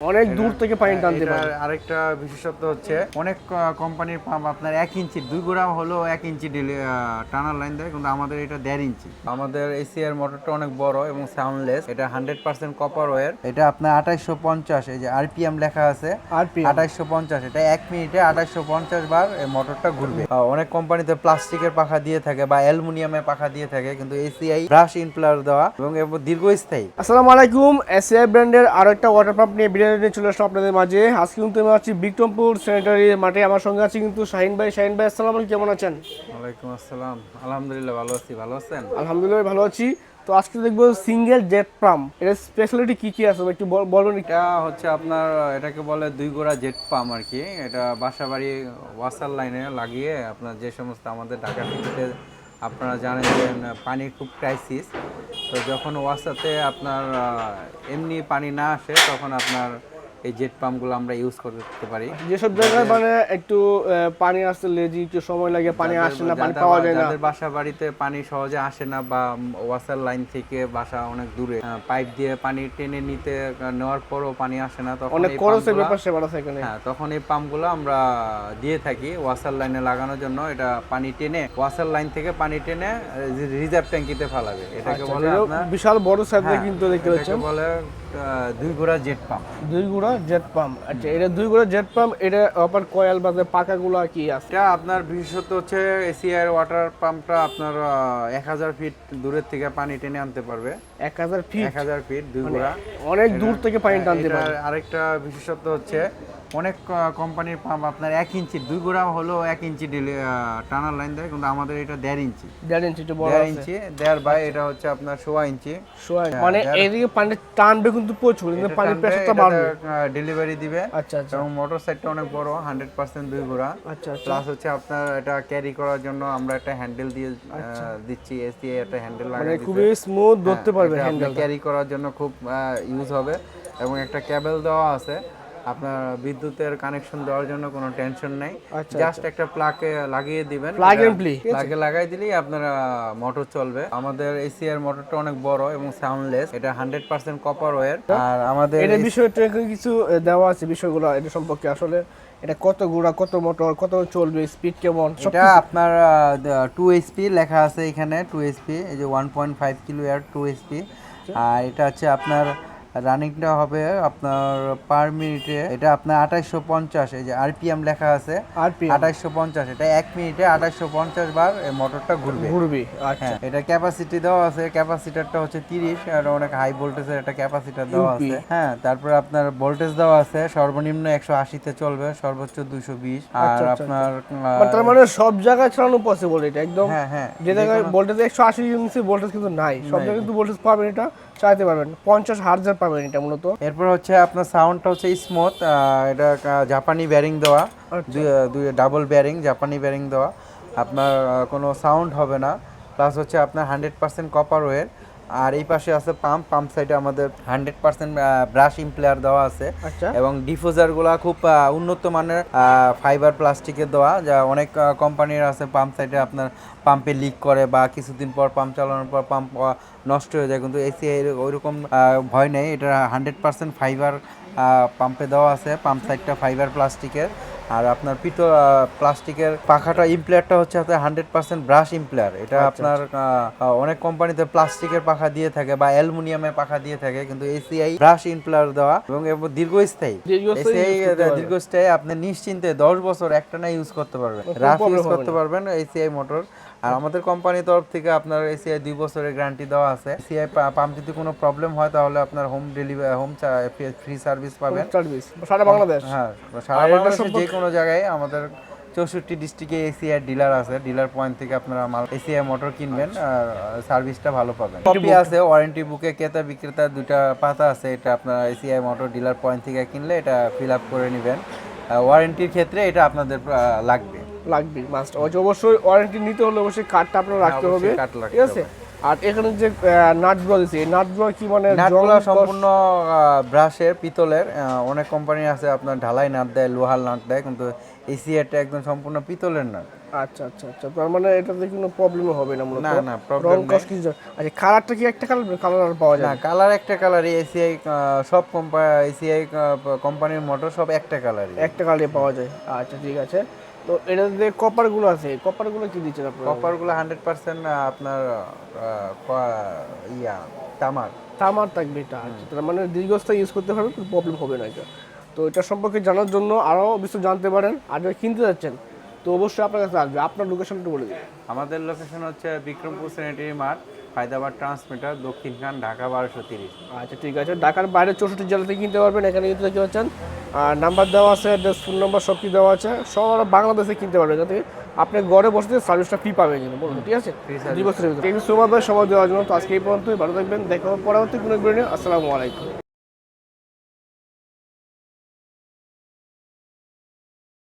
অনেক দূর থেকে পানি টানতে এটার পারে। আরেকটা বিশেষত্ব হচ্ছে অনেক কোম্পানির পাম্প আপনার এক ইঞ্চি দুই গোড়া হলো এক ইঞ্চি টানার লাইন দেয় কিন্তু আমাদের এটা দেড় ইঞ্চি। আমাদের এসিআর মোটরটা অনেক বড় এবং সাউন্ডলেস এটা হান্ড্রেড পার্সেন্ট কপার ওয়ার এটা আপনার আঠাইশশো পঞ্চাশ এই যে আরপিএম লেখা আছে আঠাইশশো পঞ্চাশ এটা এক মিনিটে আঠাইশশো পঞ্চাশ বার এই মোটরটা ঘুরবে। অনেক কোম্পানিতে প্লাস্টিকের পাখা দিয়ে থাকে বা অ্যালুমিনিয়ামের পাখা দিয়ে থাকে কিন্তু এসিআই ব্রাশ ইনপ্লার দেওয়া এবং দীর্ঘস্থায়ী। আসসালামু আলাইকুম এসিআই ব্র্যান্ডের আরও একটা ওয়াটার পাম্প নিয়ে নিয়ে চলে আসলাম আপনাদের মাঝে। আজকে কিন্তু আমি আছি বিক্রমপুর স্যানিটারি মাঠে। আমার সঙ্গে আছে কিন্তু শাহিন ভাই। শাহিন ভাই আসসালাম কেমন আছেন? ওয়ালাইকুম আসসালাম। আলহামদুলিল্লাহ ভালো আছি। ভালো আছেন? আলহামদুলিল্লাহ ভালো আছি। তো আজকে দেখব সিঙ্গেল জেট পাম্পের স্পেশালিটি কি কি আছে? একটু বল- বলবেন এটা হচ্ছে আপনার এটাকে বলে দুই গোড়া জেট পাম্প আর কি। এটা বাসাবাড়ি ওয়াসার লাইনে লাগিয়ে আপনার যে সমস্ত আমাদের ঢাকা সিটিতে আপনারা জানেন যে পানির খুব ক্রাইসিস তো যখন ওয়াসাতে আপনার এমনি পানি না আসে, তখন আপনার এই জেট পাম্পগুলো আমরা ইউজ করতে পারি। যেসব জায়গায় মানে একটু পানি আসতে লেজি একটু সময় লাগে পানি আসে না পানি পাওয়া যায় না। যাদের বাসা বাড়িতে পানি সহজে আসে না বা ওয়াসার লাইন থেকে বাসা অনেক দূরে পাইপ দিয়ে পানি টেনে নিতে নেওয়ার পরও পানি আসে না তখন অনেক এই খরচের ব্যাপার সেবার আছে এখানে। হ্যাঁ তখন এই পাম্পগুলো আমরা দিয়ে থাকি ওয়াসার লাইনে লাগানোর জন্য। এটা পানি টেনে ওয়াসার লাইন থেকে পানি টেনে রিজার্ভ ট্যাঙ্কিতে ফেলাবে। এটাকে বলে এটাও আপনার বিশাল বড় সাইজে হ্যাঁ, কিন্তু দেখতে পাচ্ছেন। বলে দুই গোড়া জেট পাম্প দুই গুড়া জেট পাম্প আচ্ছা এটা দুই গুড়া জেট পাম্প এটা আবার কয়েল বাজে পাকাগুলো কি আছে? এটা আপনার বিশেষত হচ্ছে এসিআর ওয়াটার পাম্পটা আপনার এক হাজার ফিট দূরের থেকে পানি টেনে আনতে পারবে। এক হাজার ফিট এক হাজার ফিট দুই গোড়া অনেক দূর থেকে পানি টানতে পারবে। আরেকটা বিশেষত্ব হচ্ছে অনেক কোম্পানির পাম্প আপনার এক ইঞ্চি দুই গোড়া হলো এক ইঞ্চি টানার লাইন দেয় কিন্তু আমাদের এটা দেড় ইঞ্চি দেড় ইঞ্চি একটু বড় দেড় ইঞ্চি দেড় বাই এটা হচ্ছে আপনার সোয়া ইঞ্চি। হ্যাঁ, মানে এইদিকে পানি টানবে কিন্তু প্রচুর কিন্তু পানির প্রেশারটা বাড়বে। ডেলিভারি দিবে। আচ্ছা আচ্ছা। এবং মোটর সাইডটা অনেক বড় হান্ড্রেড পার্সেন্ট দুই গোড়া। আচ্ছা আচ্ছা। প্লাস হচ্ছে আপনার এটা ক্যারি করার জন্য আমরা একটা হ্যান্ডেল দিয়ে দিচ্ছি এসি একটা হ্যান্ডেল মানে খুবই স্মুথ ধরতে পারবে হ্যান্ডেল হ্যান্ডেল ক্যারি করার জন্য খুব ইউজ হবে। এবং একটা কেবল দেওয়া আছে। আপনার বিদ্যুতের কানেকশন দেওয়ার জন্য কোনো টেনশন নাই। আচ্ছা, জাস্ট একটা প্লাগে লাগিয়ে দিবেন। Play, ঠিক আছে? প্লাগে লাগাই দিলেই আপনার মোটর চলবে। আমাদের এসিআর মোটরটা অনেক বড় এবং সাউন্ডলেস এটা হান্ড্রেড পার্সেন্ট কপার ওয়ার আর আমাদের এটা বিষয়টা কিছু দেওয়া আছে বিষয়গুলো এটা সম্পর্কে আসলে এটা কত গুড়া কত মোটর কত চলবে স্পিড কেমন এটা আপনার টু এইচপি লেখা আছে এখানে টু এইচপি এই যে one point five kilo air two HP আর এটা হচ্ছে আপনার রানিংটা হবে আপনার পার মিনিটে এটা আপনার আঠাইশশো পঞ্চাশ এই যে আরপিএম লেখা আছে আরপিএম আঠাইশশো পঞ্চাশ এটা এক মিনিটে আঠাইশশো পঞ্চাশ বার এই মোটরটা ঘুরবে। ঘুরবে আচ্ছা। হ্যাঁ এটা ক্যাপাসিটি দেওয়া আছে ক্যাপাসিটারটা হচ্ছে তিরিশ আর অনেক হাই ভোল্টেজের একটা ক্যাপাসিটার দেওয়া আছে। হ্যাঁ তারপরে আপনার ভোল্টেজ দেওয়া আছে সর্বনিম্ন একশো আশিতে চলবে সর্বোচ্চ দুইশো বিশ আর আচ্ছা, আচ্ছা, আপনার মানে তার মানে সব জায়গায় চালানো পসিবল এটা একদম হ্যাঁ হ্যাঁ। যে জায়গায় ভোল্টেজ একশো আশি ইউনিটের ভোল্টেজ কিন্তু নাই সব জায়গায় কিন্তু ভোল্টেজ পাবেন এটা চালাতে পারবেন পঞ্চাশ হার্জার পাবেন এটা মূলত। এরপর হচ্ছে আপনার সাউন্ডটা হচ্ছে স্মুথ এটা জাপানি ব্যারিং দেওয়া। দুই দুই ডাবল ব্যারিং জাপানি ব্যারিং দেওয়া। আপনার কোনো সাউন্ড হবে না। প্লাস হচ্ছে আপনার হান্ড্রেড পার্সেন্ট কপার ওয়ের আর এই পাশে আছে পাম্প পাম্প সাইডে আমাদের হান্ড্রেড পার্সেন্ট ব্রাশ ইমপ্লেয়ার দেওয়া আছে। এবং ডিফোজারগুলা খুব উন্নত মানের ফাইবার প্লাস্টিকের দেওয়া যা অনেক কোম্পানির আছে পাম্প সাইডে আপনার পাম্পে লিক করে বা কিছুদিন পর পাম্প চালানোর পর পাম্প নষ্ট হয়ে যায়। কিন্তু এসি ওইরকম ভয় নেই। এটা হান্ড্রেড পার্সেন্ট ফাইবার পাম্পে দেওয়া আছে পাম্প সাইডটা ফাইবার প্লাস্টিকের আর আপনার পিতো প্লাস্টিকের পাখাটা ইমপ্লেয়ারটা হচ্ছে আপনার হান্ড্রেড পার্সেন্ট ব্রাশ ইমপ্লেয়ার। এটা আপনার আহ, আহ, অনেক কোম্পানিতে প্লাস্টিকের পাখা দিয়ে থাকে বা অ্যালুমিনিয়ামের পাখা দিয়ে থাকে কিন্তু এসিআই ব্রাশ ইমপ্লেয়ার দেওয়া এবং দীর্ঘস্থায়ী। এসিআই। দীর্ঘস্থায়ী আপনি নিশ্চিন্তে দশ বছর একটানা ইউজ করতে পারবেন। রাফ ইউজ করতে পারবেন এসিআই মোটর আর আমাদের কোম্পানির তরফ থেকে আপনার এসিআই দুই বছরের গ্যারান্টি দেওয়া আছে। এসিআই পাম্প যদি কোনো প্রবলেম হয় তাহলে আপনার home delivery home free service পাবেন। সারা বাংলাদেশ? হ্যাঁ সারা বাংলাদেশে যে কোনো জায়গায় আমাদের চৌষট্টি ডিস্ট্রিক্টে এসিআই ডিলার আছে। ডিলার পয়েন্ট থেকে আপনারা মাল এসিআই মোটর কিনবেন আর সার্ভিসটা ভালো পাবেন। কপি আছে ওয়ারেন্টি বুকে ক্রেতা বিক্রেতা দুটা পাতা আছে এটা আপনার এসিআই মোটর ডিলার পয়েন্ট থেকে কিনলে এটা ফিল আপ করে নেবেন। ওয়ারেন্টির ক্ষেত্রে এটা আপনাদের লাগবে। লাগবে মাস্ট অবশ্যই ওয়ারেন্টি নিতে হলে অবশ্যই কার্ডটা আপনার রাখতে হবে। ঠিক আছে? আর এখানে যে নাটগুলো দিচ্ছে এই নাটগুলো কি মানে নাটগুলো সম্পূর্ণ ব্রাশের পিতলের অনেক কোম্পানি আছে আপনার ঢালাই নাট দেয় লোহার নাট দেয় কিন্তু এসিআইটা একদম সম্পূর্ণ পিতলের নাট। আচ্ছা আচ্ছা আচ্ছা তার মানে এটাতে কোনো প্রবলেম হবে না মূলত? না, না, নেই। কস কিছু আচ্ছা কালারটা কি একটা কালার কালার আর পাওয়া যায় না কালার একটা কালারই এসিআই সব কোম্পানি এসিআই কোম্পানির মোটর সব একটা কালারই একটা কালারে পাওয়া যায়। আচ্ছা ঠিক আছে। তো এটাতে যে কপারগুলো আছে কপারগুলো কি দিচ্ছেন আপনারা? কপারগুলো হান্ড্রেড পার্সেন্ট আপনার ইয়া তামার। তামার থাকবে এটা আচ্ছা। তার মানে দীর্ঘস্থায়ী ইউজ করতে পারবে কোনো প্রবলেম হবে না এটা। তো এটা সম্পর্কে জানার জন্য আরও কিছু জানতে পারেন আর যারা কিনতে যাচ্ছেন তো অবশ্যই আপনার কাছে আসবে। আপনার লোকেশনটা বলে দিন। আমাদের লোকেশন হচ্ছে Bikrampur sanitary mart Hyderabad transmitter Dakshinkhan Dhaka বারোশো তিরিশ। আচ্ছা ঠিক আছে। ঢাকার বাইরে চৌষট্টি জেলা থেকে কিনতে পারবেন। এখানে কিন্তু দেখতে পাচ্ছেন আর নাম্বার দেওয়া আছে অ্যাড্রেস ফোন নাম্বার সব কিছু দেওয়া আছে। সব বাংলাদেশে কিনতে পারবেন যাতে আপনি ঘরে বসে সার্ভিসটা ফ্রি পাবেন কিন্তু বলুন ঠিক আছে? দুই বছরের ভিতরে। সময় দেওয়ার জন্য। তো আজকে এই পর্যন্তই ভালো থাকবেন। দেখা হবে পরবর্তী কোনো। আসসালামু আলাইকুম।